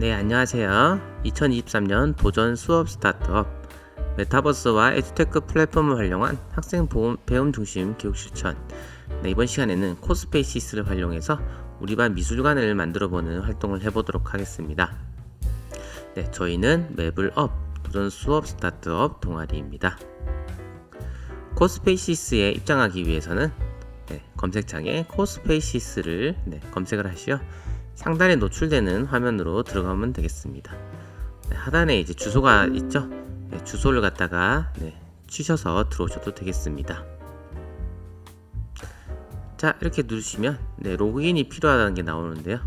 네, 안녕하세요. 2023년 도전 수업 스타트업 메타버스와 에듀테크 플랫폼을 활용한 학생 보험, 배움 중심 교육 실천. 네, 이번 시간에는 코스페이시스를 활용해서 우리 반 미술관을 만들어 보는 활동을 해 보도록 하겠습니다. 네, 저희는 맵을 업 도전 수업 스타트업 동아리입니다. 코스페이시스에 입장하기 위해서는 네, 검색창에 코스페이시스를 네, 검색을 하시어 상단에 노출되는 화면으로 들어가면 되겠습니다. 네, 하단에 이제 주소가 있죠. 네, 주소를 갖다가 네, 치셔서 들어오셔도 되겠습니다. 자 이렇게 누르시면 네, 로그인이 필요하다는 게 나오는데요.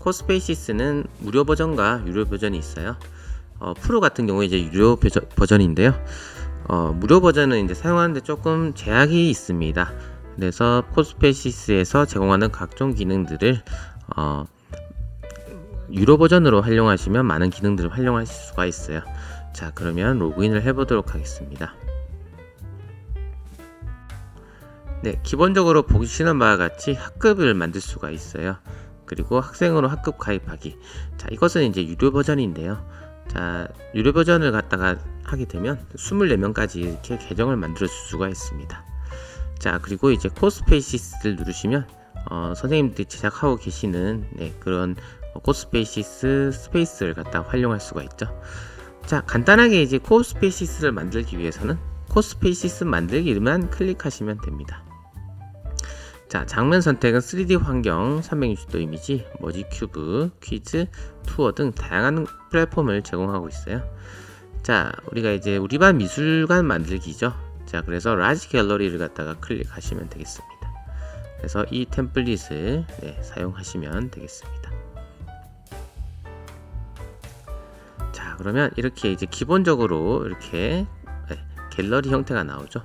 코스페이시스는 무료 버전과 유료 버전이 있어요. 어, 프로 같은 경우에 이제 유료 버전, 버전인데요. 어, 무료 버전은 이제 사용하는데 조금 제약이 있습니다. 그래서 코스페이시스에서 제공하는 각종 기능들을 어, 유료 버전으로 활용하시면 많은 기능들을 활용하실 수가 있어요. 자, 그러면 로그인을 해보도록 하겠습니다. 네, 기본적으로 보시는 바와 같이 학급을 만들 수가 있어요. 그리고 학생으로 학급 가입하기. 자, 이것은 이제 유료 버전인데요. 자, 유료 버전을 갖다가 하게 되면 24명까지 이렇게 계정을 만들 수가 있습니다. 자, 그리고 이제 코스페이시스를 누르시면 어, 선생님들이 제작하고 계시는 네, 그런 코스페이시스 스페이스를 갖다 활용할 수가 있죠. 자, 간단하게 이제 코스페이시스를 만들기 위해서는 코스페이시스 만들기만 클릭하시면 됩니다. 자, 장면 선택은 3D 환경, 360도 이미지, 머지 큐브, 퀴즈, 투어 등 다양한 플랫폼을 제공하고 있어요. 자, 우리가 이제 우리 반 미술관 만들기죠. 자, 그래서 라지 갤러리를 갖다가 클릭하시면 되겠습니다. 그래서 이 템플릿을 네, 사용하시면 되겠습니다. 그러면 이렇게 이제 기본적으로 이렇게 네, 갤러리 형태가 나오죠.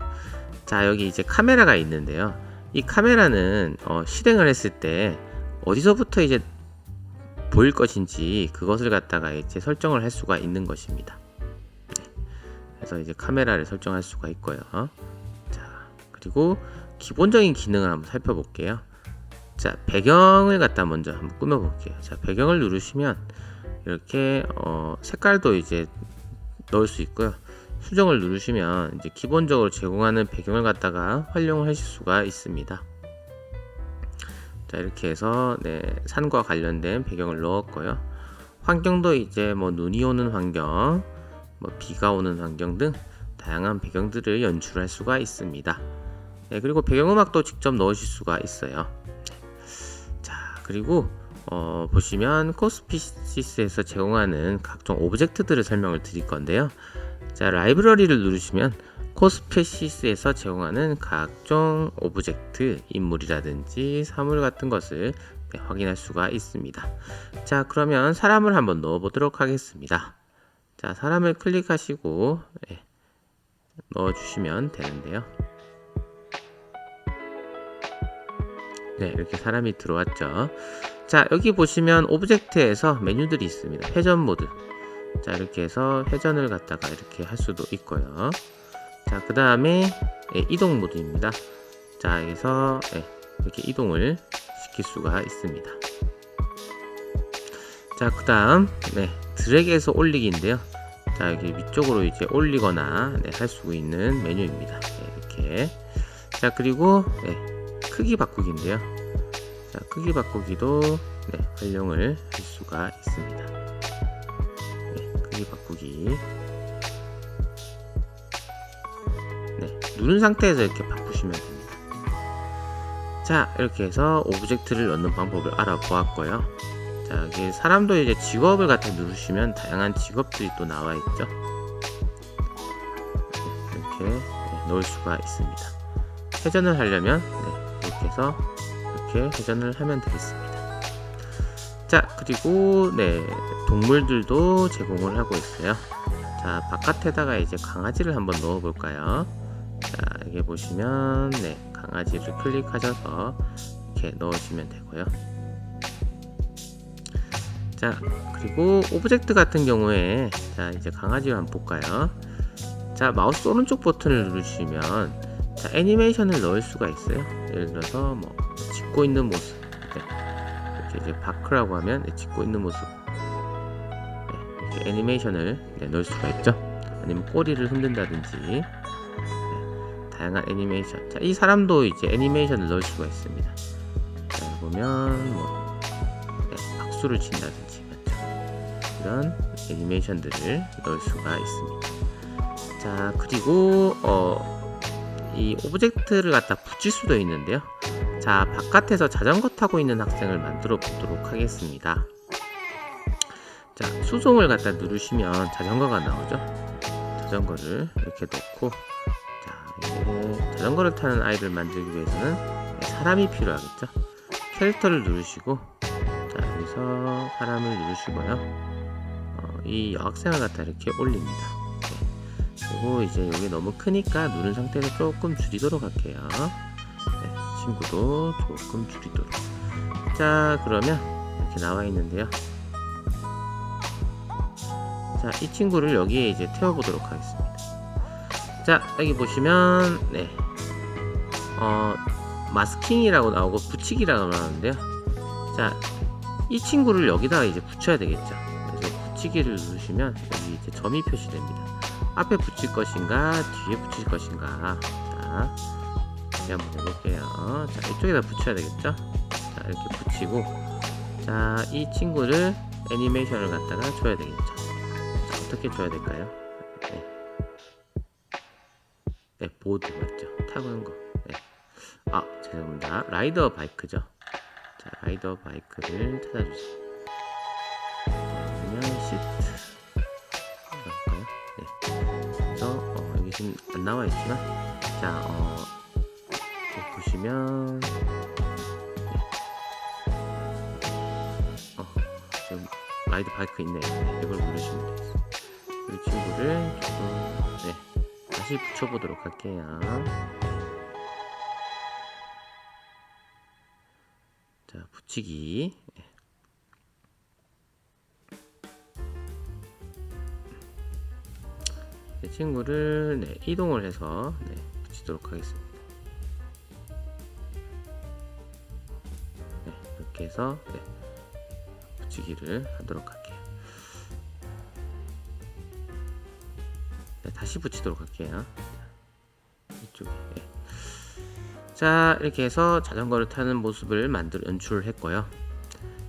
자, 여기 이제 카메라가 있는데요. 이 카메라는 어, 실행을 했을 때 어디서부터 이제 보일 것인지 그것을 갖다가 이제 설정을 할 수가 있는 것입니다. 네. 그래서 이제 카메라를 설정할 수가 있고요. 자, 그리고 기본적인 기능을 한번 살펴볼게요. 자, 배경을 갖다 먼저 한번 꾸며볼게요. 자, 배경을 누르시면 이렇게 어, 색깔도 이제 넣을 수 있고요. 수정을 누르시면 이제 기본적으로 제공하는 배경을 갖다가 활용하실 수가 있습니다. 자 이렇게 해서 네, 산과 관련된 배경을 넣었고요. 환경도 이제 뭐 눈이 오는 환경, 뭐 비가 오는 환경 등 다양한 배경들을 연출할 수가 있습니다. 네, 그리고 배경음악도 직접 넣으실 수가 있어요. 자 그리고 어, 보시면 코스피시스에서 제공하는 각종 오브젝트들을 설명을 드릴 건데요. 자, 라이브러리를 누르시면 코스페시스에서 제공하는 각종 오브젝트, 인물이라든지 사물 같은 것을 네, 확인할 수가 있습니다. 자, 그러면 사람을 한번 넣어 보도록 하겠습니다. 자, 사람을 클릭하시고 네, 넣어 주시면 되는데요. 네, 이렇게 사람이 들어왔죠. 자, 여기 보시면 오브젝트에서 메뉴들이 있습니다. 회전 모드. 자, 이렇게 해서 회전을 갖다가 이렇게 할 수도 있고요. 자, 그 다음에 예, 이동 모드입니다. 자, 여기서 예, 이렇게 이동을 시킬 수가 있습니다. 자, 그 다음 네, 드래그해서 올리기인데요. 자, 여기 위쪽으로 이제 올리거나 네, 할수 있는 메뉴입니다. 네, 이렇게. 자, 그리고 네, 크기 바꾸기인데요. 자, 크기 바꾸기도 네, 활용을 할 수가 있습니다. 네, 크기 바꾸기. 네, 누른 상태에서 이렇게 바꾸시면 됩니다. 자, 이렇게 해서 오브젝트를 넣는 방법을 알아보았고요. 자, 여기 사람도 이제 직업을 갖다 누르시면 다양한 직업들이 또 나와 있죠. 네, 이렇게 네, 넣을 수가 있습니다. 회전을 하려면 네, 이렇게 해서 이렇게 회전을 하면 되겠습니다. 자, 그리고 네, 동물들도 제공을 하고 있어요. 자, 바깥에다가 이제 강아지를 한번 넣어 볼까요? 자, 여기 보시면 네, 강아지를 클릭하셔서 이렇게 넣으시면 되고요. 자, 그리고 오브젝트 같은 경우에 자, 이제 강아지를 한번 볼까요? 자, 마우스 오른쪽 버튼을 누르시면 자, 애니메이션을 넣을 수가 있어요. 예를 들어서 뭐 짖고 있는 모습. 네. 이렇게 이제 바크라고 하면 네, 짖고 있는 모습. 이렇게 애니메이션을 네, 넣을 수가 있죠. 아니면 꼬리를 흔든다든지 네, 다양한 애니메이션. 자, 이 사람도 이제 애니메이션을 넣을 수가 있습니다. 자, 보면 뭐 네, 박수를 친다든지 맞죠? 이런 애니메이션들을 넣을 수가 있습니다. 자 그리고 어, 이 오브젝트를 갖다 붙일 수도 있는데요. 자 바깥에서 자전거 타고 있는 학생을 만들어 보도록 하겠습니다. 자 수송을 갖다 누르시면 자전거가 나오죠. 자전거를 이렇게 놓고 자 자전거를 타는 아이를 만들기 위해서는 사람이 필요하겠죠. 캐릭터를 누르시고 자 여기서 사람을 누르시고요. 어, 이 여학생을 갖다 이렇게 올립니다. 네. 그리고 이제 여기 너무 크니까 누른 상태에서 조금 줄이도록 할게요. 네, 친구도 조금 줄이도록. 자, 그러면 이렇게 나와 있는데요. 자, 이 친구를 여기에 이제 태워 보도록 하겠습니다. 자, 여기 보시면, 네. 어, 마스킹이라고 나오고 붙이기라고 나오는데요. 자, 이 친구를 여기다가 이제 붙여야 되겠죠. 그래서 붙이기를 누르시면 여기 이제 점이 표시됩니다. 앞에 붙일 것인가 뒤에 붙일 것인가 자 다시 한번 해볼게요. 자 이쪽에다 붙여야 되겠죠? 자 이렇게 붙이고. 자 이 친구를 애니메이션을 갖다가 줘야 되겠죠? 자 어떻게 줘야 될까요? 네, 네 보드 맞죠? 타고는 거아 죄송합니다. 라이더 바이크죠? 자 라이더 바이크를 찾아주세요. 그러면 시트? 네. 그래서 어, 여기 지금 안 나와 있지만. 자 어, 보시면 네. 어, 지금 라이드 바이크 있네요. 네, 이걸 누르시면 되겠어요. 이 친구를 조금 네, 다시 붙여보도록 할게요. 자 붙이기 네. 이 친구를 네, 이동을 해서 네, 붙이도록 하겠습니다. 이렇게 해서 네, 붙이기를 하도록 할게요. 네, 다시 붙이도록 할게요. 이쪽에. 네. 자, 이렇게 해서 자전거를 타는 모습을 만들 연출을 했고요.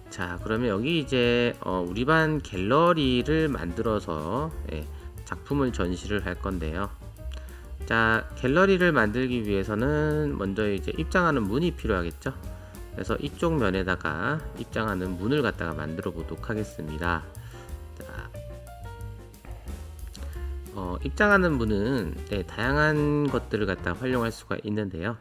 자, 그러면 여기 이제 어, 우리 반 갤러리를 만들어서 예, 작품을 전시를 할 건데요. 자, 갤러리를 만들기 위해서는 먼저 이제 입장하는 문이 필요하겠죠. 그래서 이쪽 면에다가 입장하는 문을 갖다가 만들어 보도록 하겠습니다. 자, 어, 입장하는 문은 네, 다양한 것들을 갖다 활용할 수가 있는데요.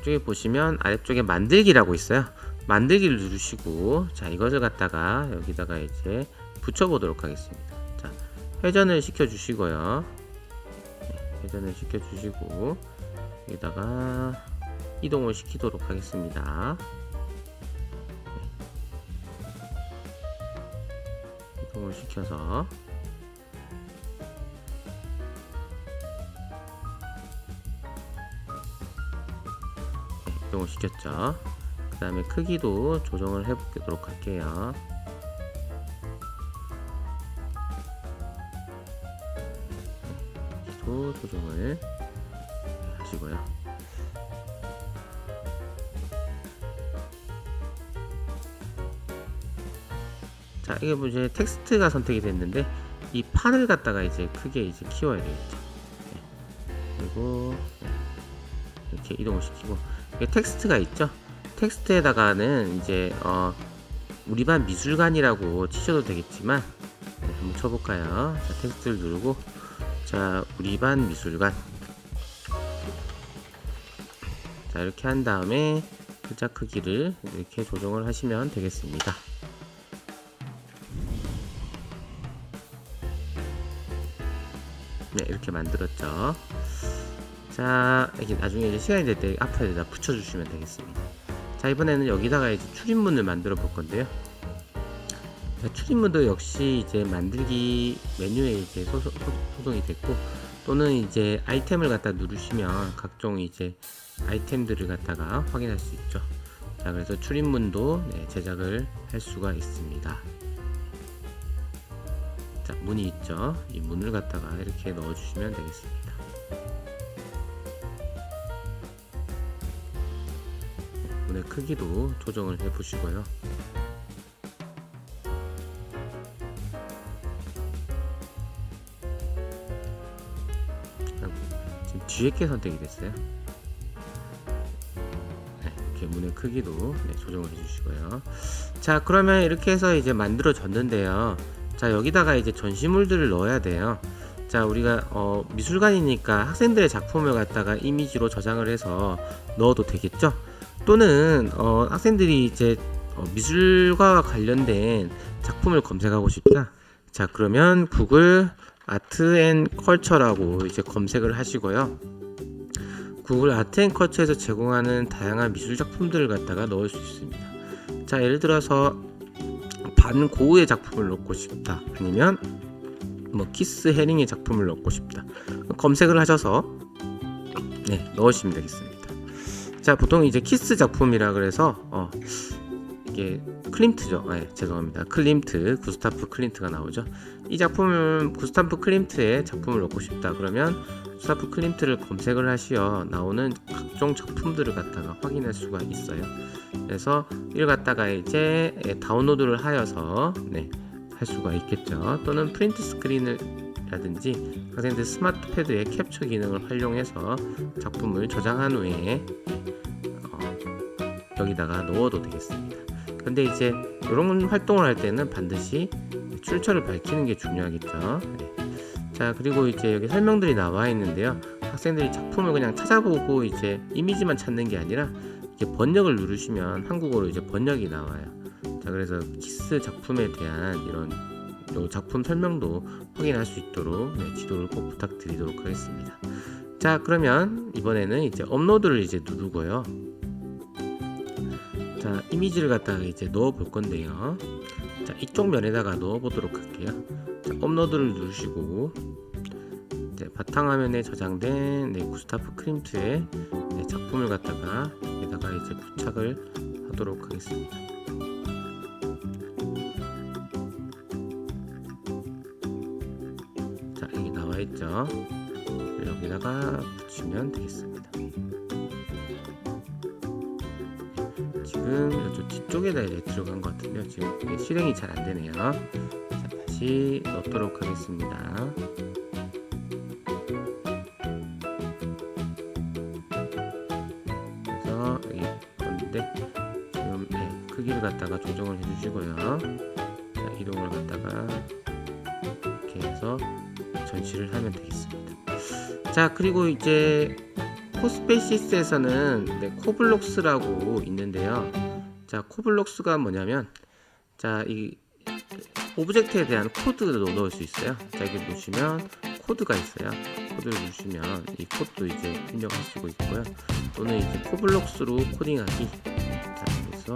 이쪽에 보시면 아래쪽에 만들기라고 있어요. 만들기를 누르시고 자 이것을 갖다가 여기다가 이제 붙여 보도록 하겠습니다. 자 회전을 시켜 주시고요. 네, 회전을 시켜 주시고 여기다가 이동을 시키도록 하겠습니다. 네. 이동을 시켜서 네, 이동을 시켰죠. 그 다음에 크기도 조정을 해보도록 할게요. 크기도 조정을 하시고요. 자, 이게 뭐 이제 텍스트가 선택이 됐는데 이 판을 갖다가 이제 크게 이제 키워야 되겠죠. 네. 그리고 네. 이렇게 이동을 시키고 텍스트가 있죠. 텍스트에다가는 이제 어 우리 반 미술관이라고 치셔도 되겠지만 네, 한번 쳐볼까요? 자, 텍스트를 누르고 자 우리 반 미술관 자 이렇게 한 다음에 글자 크기를 이렇게 조정을 하시면 되겠습니다. 네 이렇게 만들었죠. 자 이렇게 나중에 이제 시간이 될 때 앞에다 붙여주시면 되겠습니다. 자 이번에는 여기다가 이제 출입문을 만들어 볼 건데요. 자, 출입문도 역시 이제 만들기 메뉴에 이제 소송이 됐고 또는 이제 아이템을 갖다 누르시면 각종 이제 아이템들을 갖다가 확인할 수 있죠. 자 그래서 출입문도 네, 제작을 할 수가 있습니다. 자, 문이 있죠. 이 문을 갖다가 이렇게 넣어주시면 되겠습니다. 문의 크기도 조정을 해 보시고요. 아이고, 지금 뒤에 게 선택이 됐어요. 네, 문의 크기도 네, 조정을 해주시고요. 자, 그러면 이렇게 해서 이제 만들어졌는데요. 자, 여기다가 이제 전시물들을 넣어야 돼요. 자, 우리가 어, 미술관이니까 학생들의 작품을 갖다가 이미지로 저장을 해서 넣어도 되겠죠? 또는 어, 학생들이 이제 어, 미술과 관련된 작품을 검색하고 싶다. 자, 그러면 구글 아트 앤 컬처라고 이제 검색을 하시고요. 구글 아트 앤 컬처에서 제공하는 다양한 미술 작품들을 갖다가 넣을 수 있습니다. 자, 예를 들어서 반고흐의 작품을 넣고 싶다. 아니면 뭐 키스 해링의 작품을 넣고 싶다. 검색을 하셔서 네, 넣으시면 되겠습니다. 자, 보통 이제 키스 작품이라 그래서 어, 이게 클림트죠. 네, 죄송합니다. 클림트, 구스타프 클림트가 나오죠. 이 작품은 구스타프 클림트의 작품을 넣고 싶다. 그러면 구스타프 클림트를 검색을 하시어 나오는 각종 작품들을 갖다가 확인할 수가 있어요. 그래서 이를 갖다가 이제 예, 다운로드를 하여서 네, 할 수가 있겠죠. 또는 프린트 스크린을 라든지 학생들 스마트 패드의 캡처 기능을 활용해서 작품을 저장한 후에 어, 여기다가 넣어도 되겠습니다. 근데 이제 이런 활동을 할 때는 반드시 출처를 밝히는 게 중요하겠죠. 네. 자 그리고 이제 여기 설명들이 나와 있는데요. 학생들이 작품을 그냥 찾아보고 이제 이미지만 찾는 게 아니라 이렇게 번역을 누르시면 한국어로 이제 번역이 나와요. 자 그래서 키스 작품에 대한 이런 요 작품 설명도 확인할 수 있도록 네, 지도를 꼭 부탁드리도록 하겠습니다. 자 그러면 이번에는 이제 업로드를 이제 누르고요. 자 이미지를 갖다가 이제 넣어 볼 건데요. 자 이쪽 면에다가 넣어 보도록 할게요. 자 업로드를 누르시고 이제 바탕화면에 저장된 네, 구스타프 크림트의 네, 작품을 갖다가 여기다가 이제 부착을 하도록 하겠습니다. 자 여기 나와 있죠. 여기다가 붙이면 되겠습니다. 지금 이쪽 뒤쪽에다 이제 들어간 것 같은데요. 지금 실행이 잘 안 되네요. 자 다시 넣도록 하겠습니다. 그래서 여기 건데 지금 네, 크기를 갖다가 조정을 해주시고요. 자 이동을 갖다가 이렇게 해서 전시를 하면 되겠습니다. 자 그리고 이제 코스페이시스에서는 네, 코블록스라고 있는데요. 자 코블록스가 뭐냐면 자이 오브젝트에 대한 코드도 넣을 수 있어요. 자 여기 보시면 코드가 있어요. 코드를 누르시면 이 코드 이제 입력할 수가 있고요. 또는 이제 코블록스로 코딩하기. 자 그래서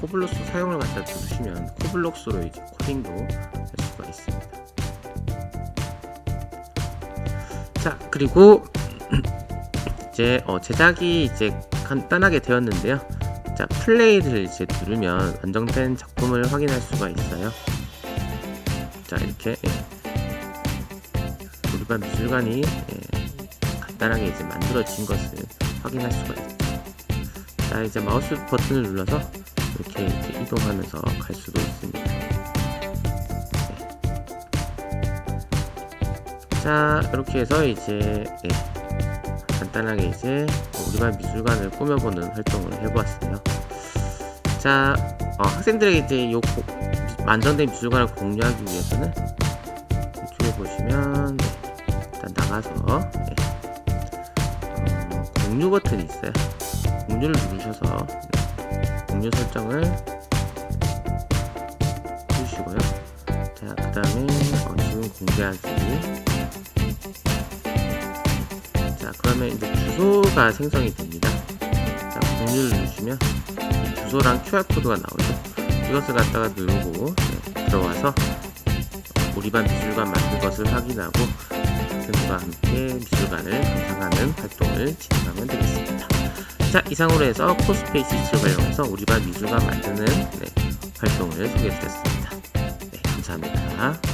코블록스 사용을 갖다 누르시면 코블록스로 이제 코딩도 할 수가 있습니다. 자 그리고 이제 어, 제작이 이제 간단하게 되었는데요. 자 플레이를 이제 누르면 완성된 작품을 확인할 수가 있어요. 자 이렇게 예. 우리 반 미술관이 예, 간단하게 이제 만들어진 것을 확인할 수가 있죠. 자 이제 마우스 버튼을 눌러서 이렇게 이제 이동하면서 갈 수도 있습니다. 자 이렇게 해서 이제 예, 간단하게 이제 우리 반 미술관을 꾸며보는 활동을 해보았어요. 자 어, 학생들에게 이제 요 고, 완성된 미술관을 공유하기 위해서는 이쪽에 보시면 네, 일단 나가서 네, 어, 공유 버튼이 있어요. 공유를 누르셔서 네, 공유 설정을 해주시고요. 자, 그 다음에 어, 지금 공개하기. 자, 그러면 이제 주소가 생성이 됩니다. 자, 공유를 누르시면 이 주소랑 QR 코드가 나오죠. 이것을 갖다가 누르고 네, 들어와서 우리 반 미술관 만든 것을 확인하고 학생들과 함께 미술관을 감상하는 활동을 진행하면 되겠습니다. 자, 이상으로 해서 코스페이시스를 활용해서 우리 반 미술관 만드는 네, 활동을 소개해드렸습니다. 감사합니다.